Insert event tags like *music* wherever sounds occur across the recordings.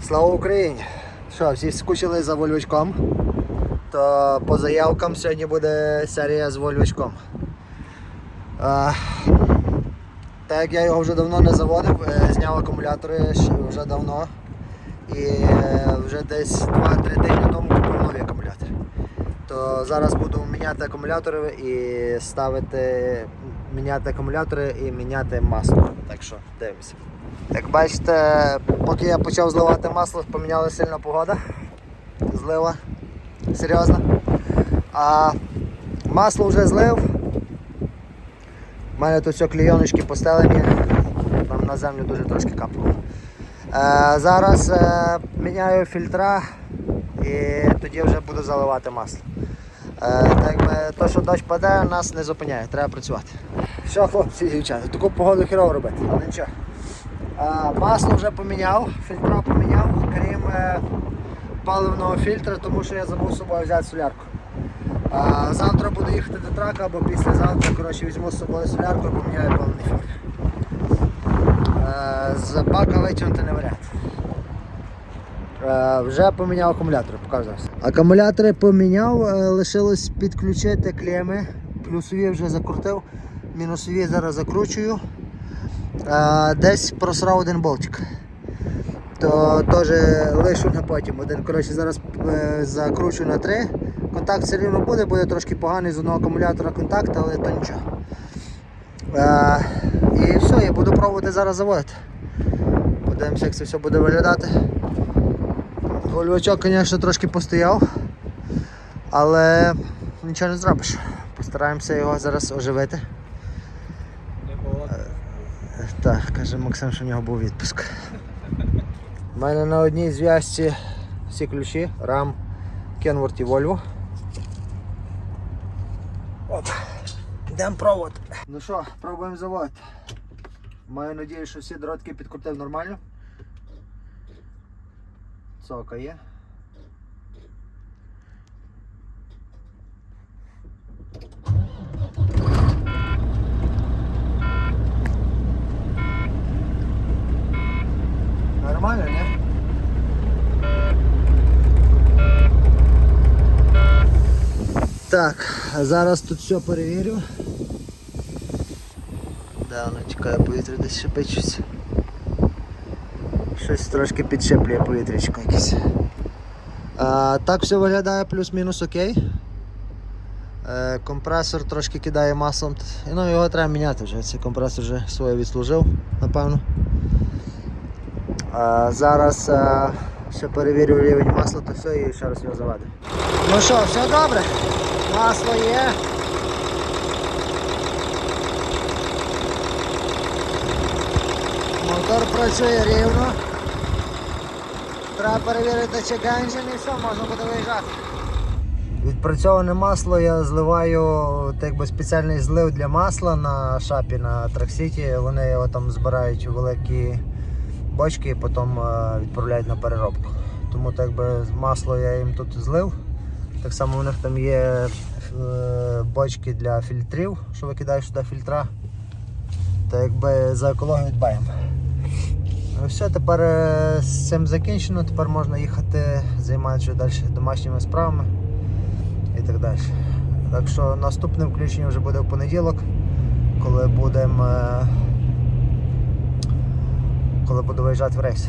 Слава Україні! Що, всі скучили за вольвичком? То по заявкам сьогодні буде серія з вольвичком. А, так як я його вже давно не заводив, е, зняв акумулятори вже давно. І е, вже десь 2-3 тижні тому купив нові акумулятори. То зараз буду міняти акумулятори і ставити, міняти акумулятори і міняти масло. Так що дивимося. Як бачите, поки я почав зливати масло, поміняла сильно погода. Злива. Серйозно. А масло вже злив. У мене тут все клійоночки постелені. Там на землю дуже трошки капнуло. Е, зараз е, міняю фільтра і тоді вже буду заливати масло. Е, так би, то, що дощ паде, нас не зупиняє, треба працювати. Що, хлопці і дівчата, таку погоду хірово робити, але нічого. Масло вже поміняв, фільтра поміняв, крім е, паливного фільтра, тому що я забув з собою взяти солярку. А, завтра буду їхати до трака або післязавтра коротше, візьму з собою солярку і поміняю паливний фільтр. Е, з бака витягнути не варіант. Е, вже поміняв акумулятори, покажу зараз. Акумулятори поміняв, е, лишилось підключити клеми. Плюсові вже закрутив, мінусові зараз закручую. Е, Десь просрав один болтик. То теж лишу на потім. Один коротше, зараз закручу на три. Контакт все рівно буде, буде трошки поганий з одного акумулятора контакт, але то нічого. І все, я буду пробувати зараз заводити. Подивимося, як це все буде виглядати. Гольвачок, звісно, трошки постояв, але нічого не зробиш. Постараємося його зараз оживити. Так, каже Максим, що в нього був відпуск. У мене на одній зв'язці всі ключі, RAM, Kenworth і Volvo. Оп, йдемо провод. Ну що, пробуємо завод. Маю надію, що всі дротки підкрутив нормально. Сока є. Нормально, не? Так, а зараз тут все перевірю. Да, воно чекає повітря десь шипить щось. Щось трошки підшиплює повітрячко якесь. А, так все виглядає плюс-мінус окей. Е, компресор трошки кидає маслом. Ну його треба міняти вже. Цей компресор вже своє відслужив, напевно. А, зараз а, ще перевірю рівень масла, то все і ще раз його заведу. Ну що, все добре? Масло є. Мотор працює рівно. Треба перевірити чи ганжин і все, можна буде виїжджати. Відпрацьоване масло я зливаю так би спеціальний злив для масла на шапі на Траксіті. Вони його там збирають у великі бочки і потім е, відправляють на переробку. Тому так би масло я їм тут злив. Так само у них там є е, бочки для фільтрів, що викидаєш сюди фільтра. Та якби за екологію дбаємо. Ну все, тепер е, з цим закінчено, тепер можна їхати, займатися далі домашніми справами і так далі. Так що наступне включення вже буде в понеділок, коли будемо е, коли буду виїжджати в рейс.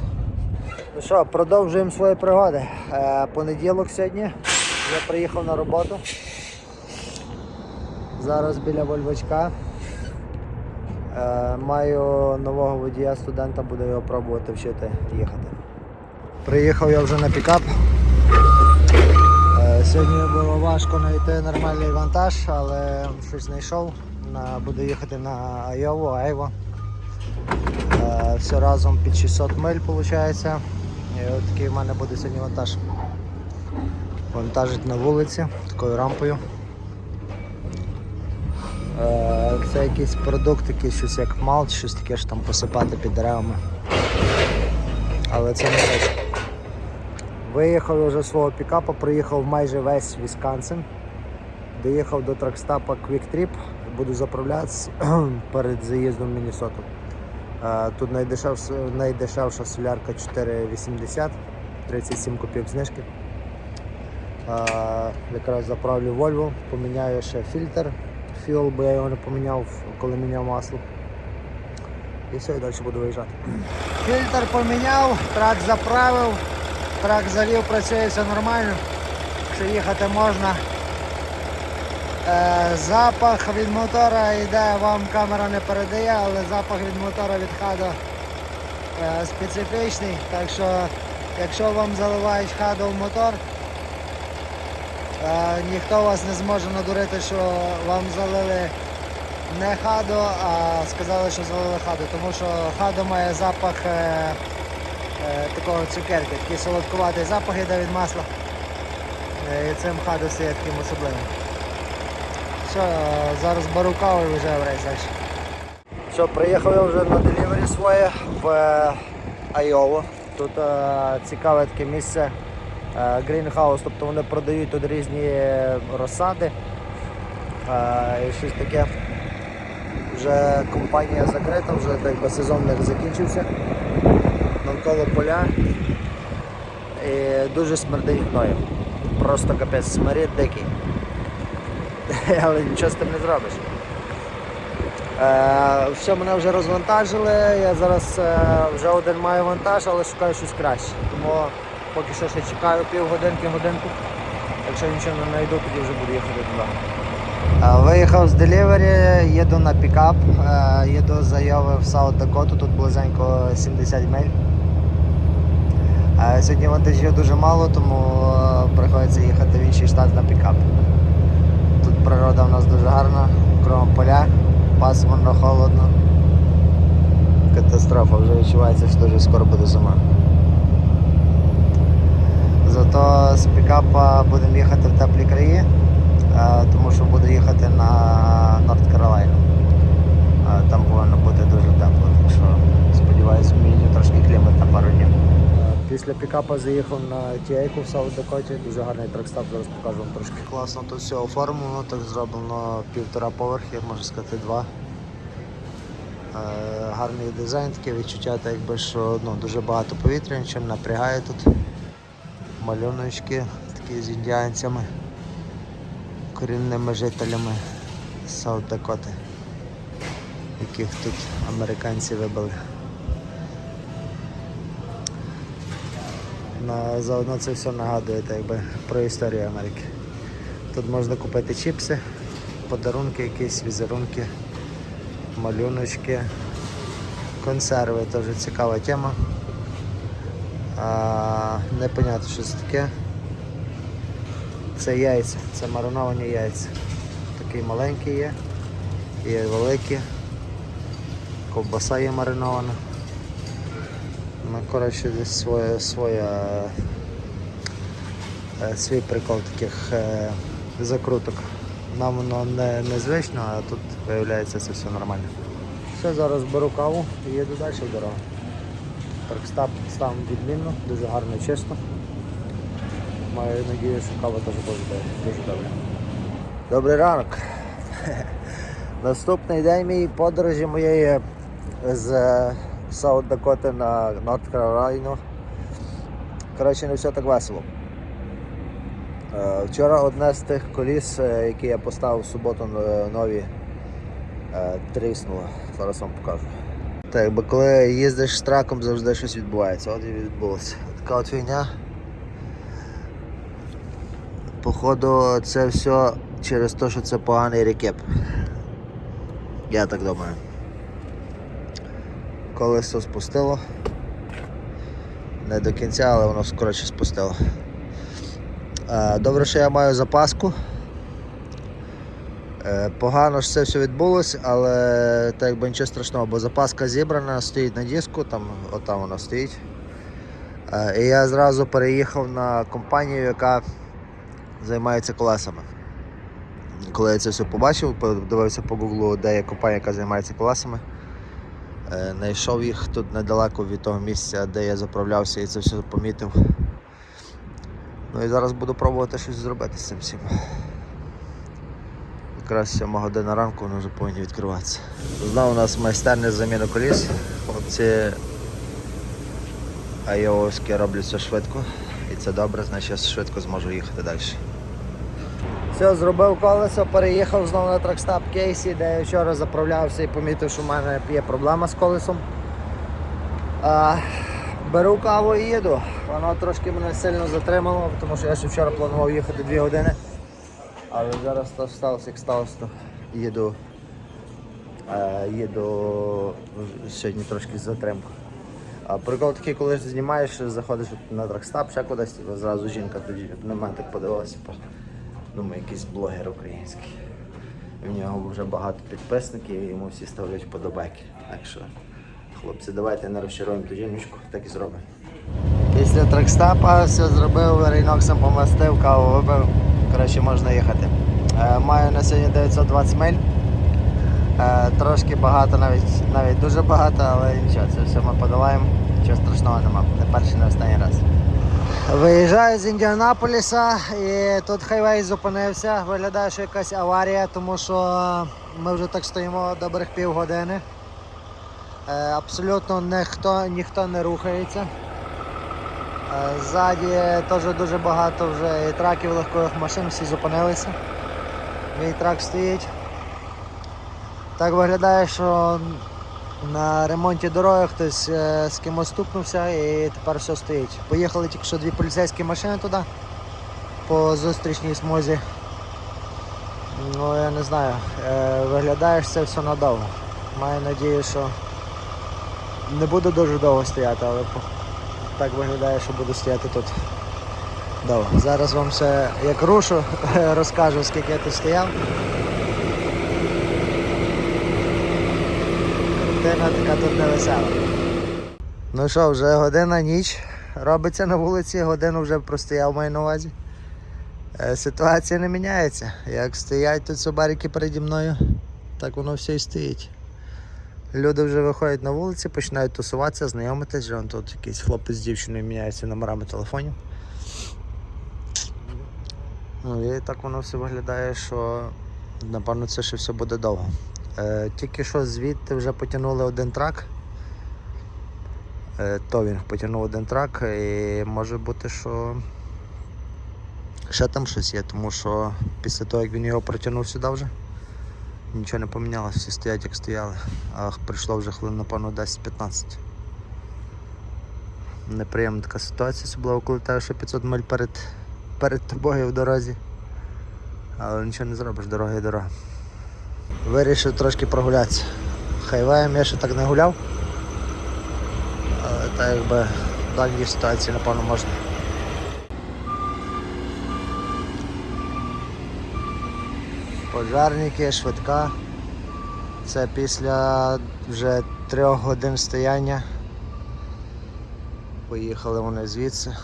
Ну що, продовжуємо свої пригоди. Е, понеділок сьогодні. Я приїхав на роботу. Зараз біля Вольвачка. Е, маю нового водія студента, буду його пробувати вчити їхати. Приїхав я вже на пікап. Е, Сьогодні було важко знайти нормальний вантаж, але щось знайшов. Буду їхати на Айову, Айво. Е, Все разом під 600 миль виходить. І от такий в мене буде сьогодні вантаж. Вантажить на вулиці такою рампою. Е, Це якийсь продукт, якийсь щось як малч, щось таке ж там посипати під деревами. Але це не те. Виїхав вже з свого пікапа, проїхав майже весь Вісконсин. Доїхав до тракстапа Quick Trip, буду заправлятися *clears throat* перед заїздом в Міннесоту. Е, Тут найдешевша, найдешевша солярка 4,80, 37 копійок знижки. Е, Якраз заправлю Volvo, поміняю ще фільтр фіол, бо я його не поміняв, коли міняв масло. І все, і далі буду виїжджати. Фільтр поміняв, трак заправив, трак завів, працює все нормально. Що їхати можна. Е, запах від мотора йде, вам камера не передає, але запах від мотора від хадо е, специфічний. Так що, якщо вам заливають хадо в мотор, ніхто вас не зможе надурити, що вам залили не хадо, а сказали, що залили хадо, тому що хадо має запах е, е, такого цукерки, такий солодкуватий запах йде від масла. Е, І цим хадо стає таким особливим. Все, е, зараз беру каву і виїжджаю в рейс далі. Все, приїхав я вже на делівері своє в е, Айову. Тут е, цікаве таке місце е, грінхаус, тобто вони продають тут різні розсади. Е, і щось таке. Вже компанія закрита, вже так би сезон них закінчився. Навколо поля. І дуже смердить гною. Просто капець смерід дикий. *laughs* Але нічого з тим не зробиш. Е, все, мене вже розвантажили. Я зараз е, вже один маю вантаж, але шукаю щось краще. Тому поки що ще чекаю півгодинки, годинку. Якщо нічого не знайду, тоді вже буду їхати додому. Е, Виїхав з делівері, їду на пікап, е, їду з Айови в Саут Дакоту, тут близенько 70 миль. Е, Сьогодні вантажів дуже мало, тому приходиться їхати в інший штат на пікап. Тут природа в нас дуже гарна, кругом поля, пасмурно, холодно. Катастрофа, вже відчувається, що дуже скоро буде зима. Зато з пікапа будемо їхати в теплі краї, е, тому що буду їхати на Норд Каролайну. Е, Там повинно бути дуже тепло, так що сподіваюся, зміню трошки клімат на пару днів. Після пікапа заїхав на Тіейку в Саут Дакоті, дуже гарний трекстап, зараз покажу вам трошки. Класно тут все оформлено, так зроблено півтора поверхи, можна сказати, два. Е, гарний дизайн, таке відчуття, так якби що ну, дуже багато повітря, не напрягає тут. Малюночки такі з індіанцями, корінними жителями Саут Дакоти, яких тут американці вибили. Заодно це все нагадує так якби, про історію Америки. Тут можна купити чіпси, подарунки якісь, візерунки, малюночки, консерви теж цікава тема. А, непонятно, що це таке. Це яйця, це мариновані яйця. Такі маленькі є, є великі, ковбаса є маринована. Ну, коротше, десь своя, своя, е, свій прикол таких е, закруток. Нам воно не, незвично, а тут виявляється це все нормально. Все, зараз беру каву і їду далі в дорогу. Трекстап став відмінно, дуже гарно і чисто. Маю надію, що кава теж буде дуже добре. Добрий ранок. *laughs* Наступний день моєї подорожі моєї з Саут Дакоти на Норт Каролайну. Коротше, не все так весело. Е, Вчора одне з тих коліс, е, які я поставив в суботу е, нові, е, тріснуло. Зараз вам покажу. Так, якби коли їздиш з траком, завжди щось відбувається. От і відбулося. Така от фігня. Походу, це все через те, що це поганий рекеп. Я так думаю. Колесо спустило. Не до кінця, але воно коротше спустило. Е, Добре, що я маю запаску. Е, Погано ж це все відбулося, але так якби нічого страшного, бо запаска зібрана, стоїть на диску, там, отам вона стоїть. Е, І я зразу переїхав на компанію, яка займається колесами. Коли я це все побачив, подивився по гуглу, де є компанія, яка займається колесами. Е, Знайшов їх тут недалеко від того місця, де я заправлявся і це все помітив. Ну і зараз буду пробувати щось зробити з цим всім. Якраз 7 година ранку вони вже повинні відкриватися. Знову у нас майстерня заміни коліс. Хлопці айовські роблять все швидко. І це добре, значить я швидко зможу їхати далі. Все, зробив колесо, переїхав знову на тракстап кейсі, де я вчора заправлявся і помітив, що в мене є проблема з колесом. А, беру каву і їду. Воно трошки мене сильно затримало, тому що я ще вчора планував їхати 2 години. Але зараз сталося, як сталося, то їду. Е, їду сьогодні трошки з затримкою. Прикол такий, коли ти знімаєш, заходиш на тракстап, ще кудись, зразу жінка тоді на мене так подивилася. типу, Думаю, якийсь блогер український. В нього вже багато підписників, і йому всі ставлять вподобайки. Так що, хлопці, давайте не розчаруємо ту жіночку, так і зробимо. Після тракстапа все зробив, рейноксом помастив, каву випив. Коротше, можна їхати. Е, Маю на сьогодні 920 миль. Е, Трошки багато, навіть навіть дуже багато, але нічого, це все ми подолаємо. Нічого страшного нема. Не перший, не останній раз. Виїжджаю з Індіанаполіса і тут хайвей зупинився. Виглядає, що якась аварія, тому що ми вже так стоїмо добрих півгодини. Е, Абсолютно ніхто, ніхто не рухається. Е, Ззаді теж дуже багато вже і траків легкових машин, всі зупинилися. Мій трак стоїть. Так виглядає, що на ремонті дороги хтось е, з кимось стукнувся і тепер все стоїть. Поїхали тільки що дві поліцейські машини туди по зустрічній смузі. Ну я не знаю, е, виглядає що це все надовго. Маю надію, що не буду дуже довго стояти, але так виглядає, що буду стояти тут довго. Зараз вам все як рушу, *laughs* розкажу, скільки я тут стояв. Картина така тут не весела. Ну що, вже година ніч робиться на вулиці, годину вже простояв маю на увазі. Е, Ситуація не міняється. Як стоять тут собарики переді мною, так воно все і стоїть. Люди вже виходять на вулиці, починають тусуватися, знайомитись, вон тут якийсь хлопець з дівчиною міняється номерами телефонів. Ну і так воно все виглядає, що напевно це ще все буде довго. Е, тільки що звідти вже потягнули один трак. Е, то він потягнув один трак і може бути, що ще там щось є, тому що після того, як він його протягнув сюди вже, нічого не помінялося, всі стоять як стояли, а прийшло вже хвилин, напевно, 10-15. Неприємна така ситуація, особливо коли тебе ще 500 миль перед, перед тобою в дорозі. Але нічого не зробиш, дорога є дорога. Вирішив трошки прогулятися. Хайвеєм я ще так не гуляв. Але так якби в даній ситуації напевно можна. Пожарники, швидка. Це після вже трьох годин стояння. Поїхали вони звідси.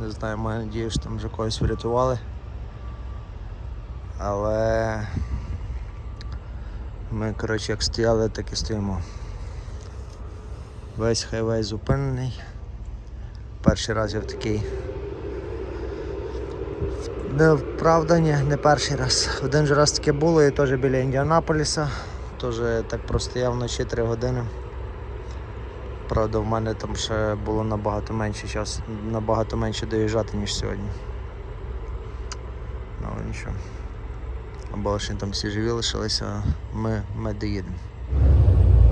Не знаю, маю надію, що там вже когось врятували. Але ми, коротше, як стояли, так і стоїмо. Весь хайвей зупинений. Перший раз я в такий. Не, правда, ні, не перший раз. Один же раз таке було і теж біля Індіанаполіса. Теж так простояв вночі 3 години. Правда, в мене там ще було набагато менше часу, набагато менше доїжджати, ніж сьогодні. Ну, нічого. Ще там всі живі лишилися, ми, ми доїдемо.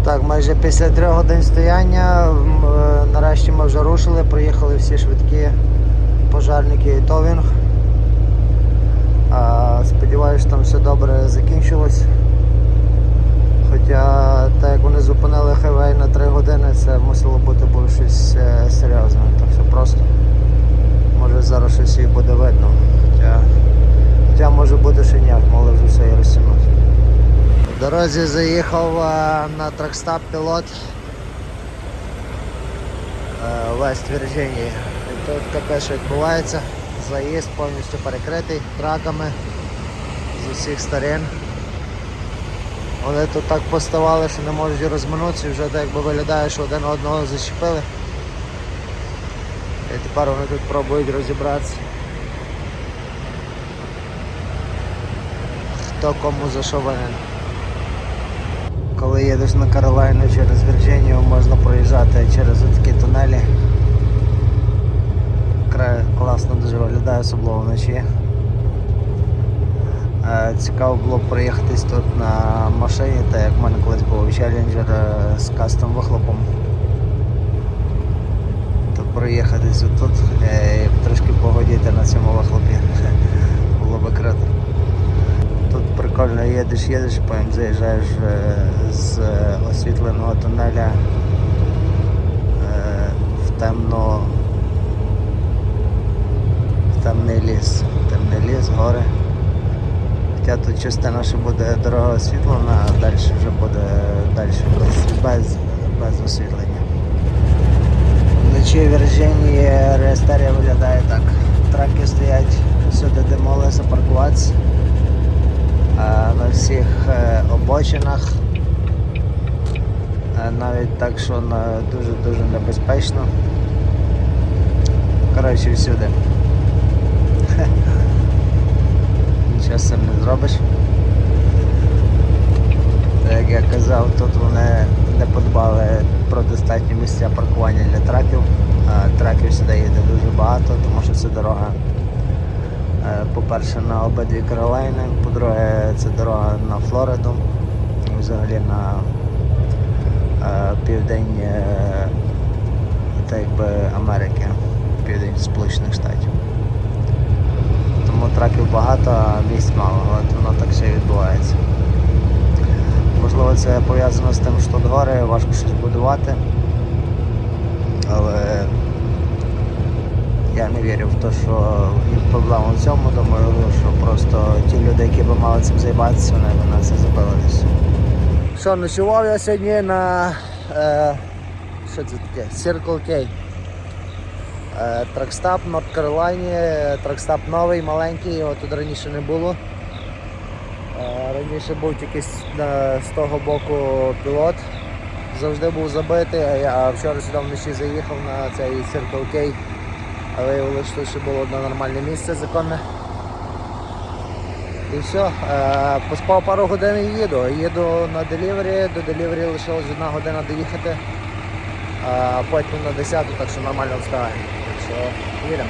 Так, майже після трьох годин стояння е, нарешті ми вже рушили, приїхали всі швидкі пожарники і товінг. Що там все добре закінчилось. Хоча так як вони зупинили хайвей на 3 години, це мусило бути було щось е, серйозне. Так все просто. Може зараз щось і буде видно. Хоча, хоча може бути ще ніяк, могли вже все і розтягнути. В дорозі заїхав е, на тракстап пілот Вест Вірджинії. І тут таке що відбувається. Заїзд повністю перекритий траками з усіх сторін. Вони тут так поставали, що не можуть розминутися, вже так якби виглядає, що один одного зачепили. І тепер вони тут пробують розібратися. Хто кому за що винен. Коли їдеш на Каролайну через Вірджинію, можна проїжджати через такі тунелі. Край класно дуже виглядає, особливо вночі. Е, Цікаво було проїхатись тут на машині, так як в мене колись був е, з кастом вихлопом. То проїхатись тут е, і трошки погодіти на цьому вихлопі. *laughs* Було би круто. Тут прикольно їдеш, їдеш, потім заїжджаєш е, з освітленого тунеля в темну в темний ліс. Темний ліс, гори. Хоча тут частина ще буде дорога освітлена, а далі вже буде далі без, без, без освітлення. Вночі в Вірджинії Рестерія виглядає так. Траки стоять всюди, де могли запаркуватися. На всіх е, обочинах. Навіть так, що дуже-дуже небезпечно. Коротше, всюди. З цим не зробиш. Як я казав, тут вони не подбали про достатні місця паркування для траків. Траків сюди їде дуже багато, тому що це дорога. е, По-перше, на обидві Каролайни, по-друге, це дорога на Флориду, взагалі на е, південь е, так якби Америки, південь Сполучених Штатів. Тому траків багато, а місць мало, от воно так ще й відбувається. Можливо, це пов'язано з тим, що тут гори, важко щось будувати. Але я не вірю в те, що проблема в цьому. Думаю, що просто ті люди, які би мали цим займатися, вони б на це забились. Що, ночував я сьогодні на е, що це таке? Circle K. Е, Тракстап в Норт тракстап новий, маленький, його тут раніше не було. Е, Раніше був тільки з, того боку пілот, завжди був забитий, а вчора сюди вночі заїхав на цей Circle K, а виявилося, що ще було одне нормальне місце законне. І все, е, поспав пару годин і їду. Їду на делівері, до делівері лишилась одна година доїхати, а потім на 10, так що нормально встигаю. Що їдемо.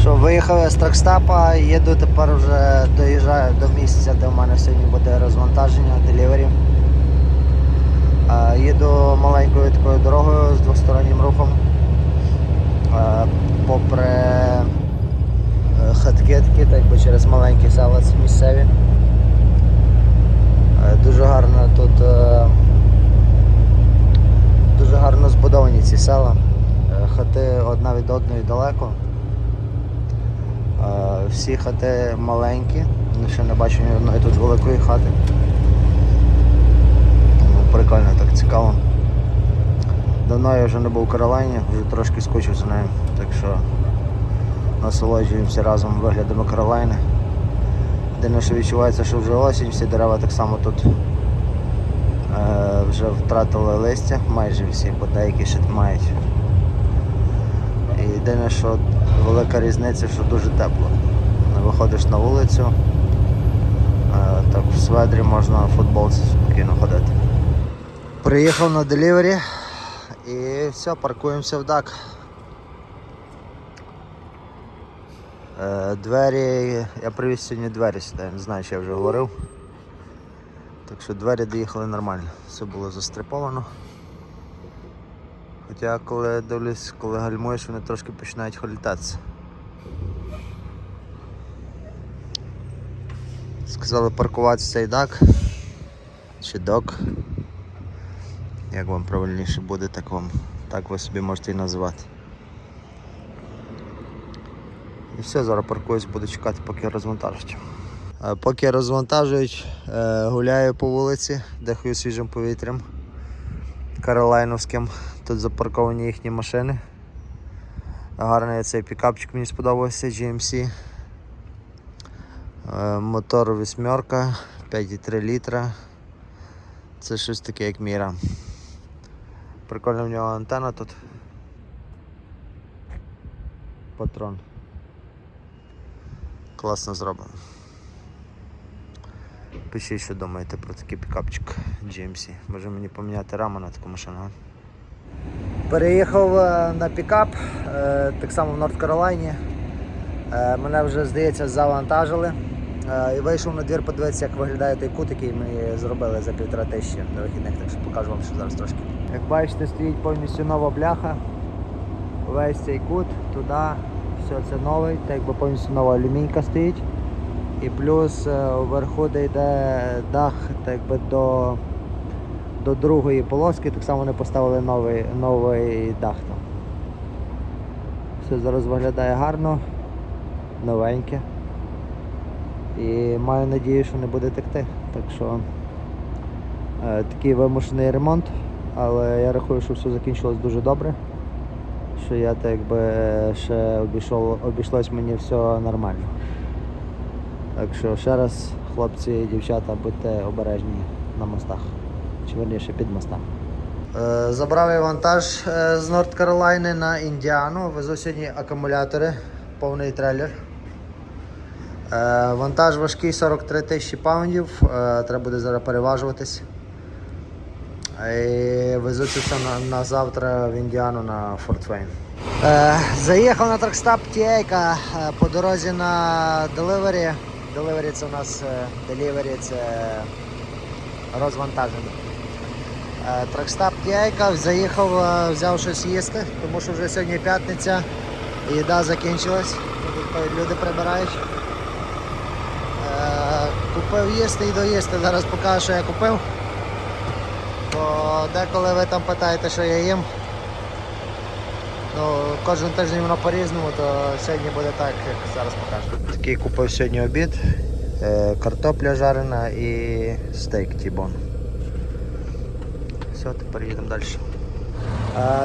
Що, виїхав я з тракстапа, їду тепер вже доїжджаю до місця, де в мене сьогодні буде розвантаження, делівері. Їду маленькою такою дорогою з двостороннім рухом. Попри е, хатки такі, так би через маленькі села місцеві. Е, Дуже гарно тут е, дуже гарно збудовані ці села. Хати одна від одної далеко. Е, Всі хати маленькі, ну, ще не бачу ні одної тут великої хати. Тому прикольно, так цікаво. Давно я вже не був у Каролайні, вже трошки скучив за нею, так що насолоджуємося разом виглядами Каролайни. Єдине, що відчувається, що вже осінь, всі дерева так само тут е, вже втратили листя, майже всі, бо деякі ще мають. Єдине, що велика різниця, що дуже тепло. Виходиш на вулицю, е, так в сведрі можна в футболці спокійно ходити. Приїхав на делівері і все, паркуємося в ДАК. Е, Двері, я привіз сьогодні двері сюди, не знаю, чи я вже говорив. Так що двері доїхали нормально, все було застриповано. Хоча коли дивлюсь, коли гальмуєш, вони трошки починають холітатися. Сказали паркуватися цей дак. Чи док. Як вам правильніше буде, так вам так ви собі можете і називати. І все, зараз паркуюсь, буду чекати, поки розвантажать. Е, Поки розвантажують, е, гуляю по вулиці, дихаю свіжим повітрям каролайновським. Тут запарковані їхні машини. Гарний цей пікапчик мені сподобався GMC. Е, Мотор вісьмерка, 5,3 літра. Це щось таке як міра. Прикольна в нього антенна тут. Патрон. Класно зроблено. Пишіть, що думаєте про такий пікапчик GMC. Може мені поміняти раму на таку машину. а? Переїхав е, на пікап, е, так само в Норд Каролайні. Е, Мене вже, здається, завантажили. І вийшов на двір подивитися, як виглядає той кут, який ми зробили за півтора тисячі на вихідних, так що покажу вам ще зараз трошки. Як бачите, стоїть повністю нова бляха. Весь цей кут, туди, все це новий, так якби повністю нова алюмінька стоїть. І плюс е, вверху, де йде дах, так якби до, до другої полоски, так само вони поставили новий, новий дах там. Все зараз виглядає гарно, новеньке. І маю надію, що не буде текти. Так що е, такий вимушений ремонт, але я рахую, що все закінчилось дуже добре. Що я так якби ще обійшов, обійшлось мені все нормально. Так що ще раз, хлопці і дівчата, будьте обережні на мостах. Чи верніше під мостами. Е, Забрав я вантаж е, з Норд Каролайни на Індіану. Везу сьогодні акумулятори, повний трейлер. Е, Вантаж важкий 43 тисячі паундів. Треба буде зараз переважуватись. І везу це на, на завтра в Індіану на Форт Вейн. Е, заїхав на тракстап Тіейка по дорозі на Delivery. Delivery це у нас е, Delivery це розвантаження. Е, Тракстап Тіейка, заїхав, е, взяв щось їсти, тому що вже сьогодні п'ятниця, їда закінчилась. Люди прибирають. Е, Купив їсти і доїсти. Зараз покажу, що я купив. Бо деколи ви там питаєте, що я їм. Ну, кожен тиждень воно по-різному, то сьогодні буде так, як зараз покажу. Такий купив сьогодні обід, е, картопля жарена і стейк тібон. Все, тепер їдемо далі.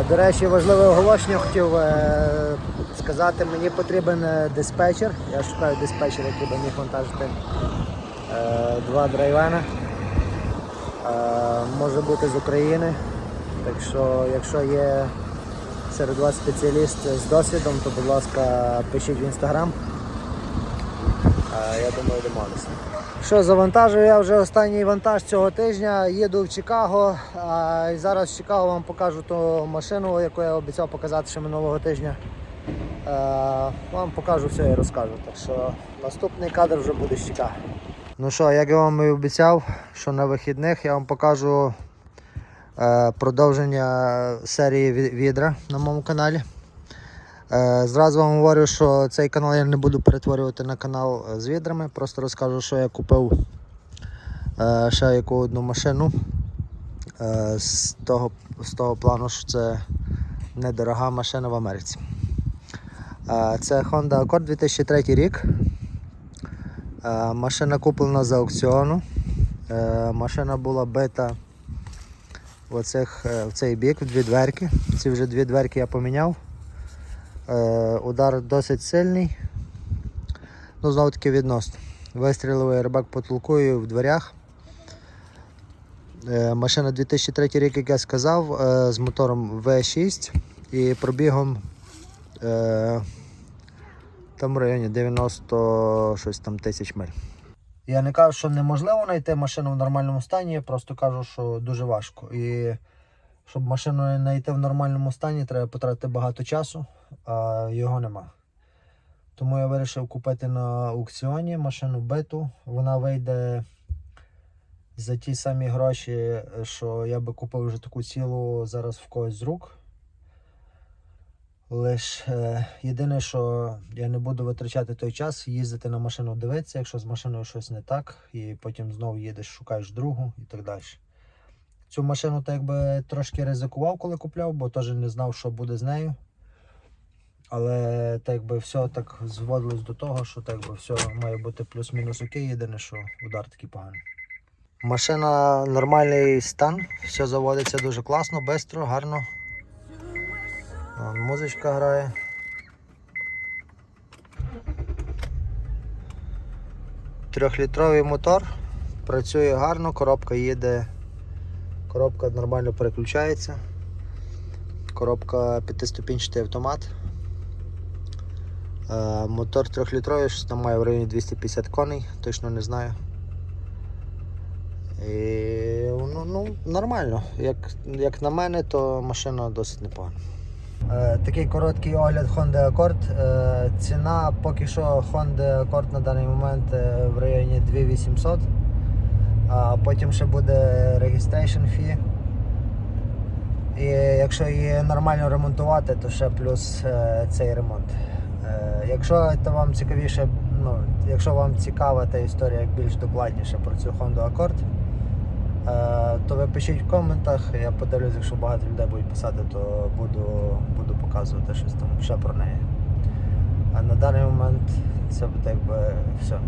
До речі, важливе оголошення хотів е, сказати, мені потрібен е, диспетчер. Я шукаю диспетчер, який би міг вантажити два драйвена. Може бути з України. Так що, якщо є серед вас спеціаліст з досвідом, то будь ласка, пишіть в інстаграм. Я думаю, домовимося. Що, завантажую я вже останній вантаж цього тижня. Їду в Чикаго. І зараз в Чикаго вам покажу ту машину, яку я обіцяв показати ще минулого тижня. Вам покажу все і розкажу. Так що наступний кадр вже буде з Чикаго. Ну що, як я вам і обіцяв, що на вихідних я вам покажу продовження серії відра на моєму каналі. Е, Зразу вам говорю, що цей канал я не буду перетворювати на канал е, з відрами, просто розкажу, що я купив е, ще яку одну машину. Е, З того, з того плану, що це недорога машина в Америці. Е, Це Honda Accord 2003 рік. Е, Машина куплена з аукціону. Е, Машина була бита в, оцих, е, в цей бік, в дві дверки. Ці вже дві дверки я поміняв. Е, Удар досить сильний. Ну, знову таки відносно. Вистрілив аербак потолкою в дверях. Е, Машина 2003 рік, як я сказав, е, з мотором V6 і пробігом е, там в районі 90 щось там тисяч миль. Я не кажу, що неможливо знайти машину в нормальному стані, я просто кажу, що дуже важко. І щоб машину знайти в нормальному стані, треба потратити багато часу, а його нема. Тому я вирішив купити на аукціоні машину биту. Вона вийде за ті самі гроші, що я би купив вже таку цілу зараз в когось з рук. Лиш е, єдине, що я не буду витрачати той час, їздити на машину дивитися, якщо з машиною щось не так, і потім знову їдеш, шукаєш другу і так далі. Цю машину так якби трошки ризикував, коли купляв, бо теж не знав, що буде з нею. Але так якби все так зводилось до того, що так якби все має бути плюс-мінус окей, єдине, що удар такий поганий. Машина нормальний стан, все заводиться дуже класно, швидко, гарно. Музичка грає. Трьохлітровий мотор, працює гарно, коробка їде, коробка нормально переключається. Коробка п'ятиступінчатий автомат. Е, мотор трьохлітровий, що там має в районі 250 коней, точно не знаю. І ну, ну, нормально. Як, як на мене, то машина досить непогана. Е, такий короткий огляд Honda Accord. Е, ціна поки що Honda Accord на даний момент е, в районі 2800. А потім ще буде registration fee. І якщо її нормально ремонтувати, то ще плюс цей ремонт. Якщо то вам цікавіше, ну, якщо вам цікава та історія більш докладніше про цю Honda Accord, то ви пишіть в коментах, я подивлюсь, якщо багато людей будуть писати, то буду, буду показувати щось там ще про неї. А на даний момент це буде якби все.